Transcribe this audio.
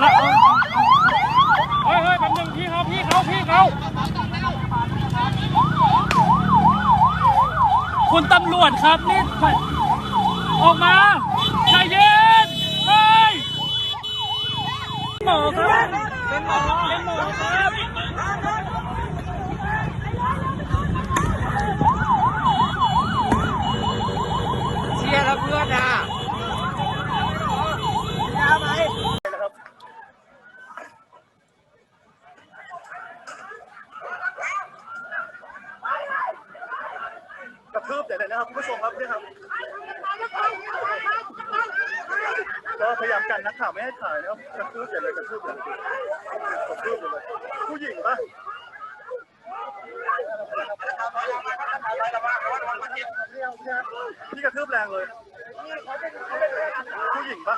แสบตาล้วเฮ้ยเฮ้ยแป๊บนึงพี่เขาพี่เขาพี่เขาคุณตำรวจครับนี่ออกมาใจเย็นเฮ้ยหมอครับเป็นหมอเป็นหมอครับเชียร์แล้วเพื่อนอะ ระทืบใหญ่เลยนะครับคุณผู้ชมครับนี่ครับก็พยายามกันนักข่าวไม่ให้ถ่ายนะครับกระทืบใหญ่เลยกระทืบใหญ่เลยกระทืบใหญ่เลยผู้หญิงปะพี่กระทืบแรงเลย ผู้หญิงปะ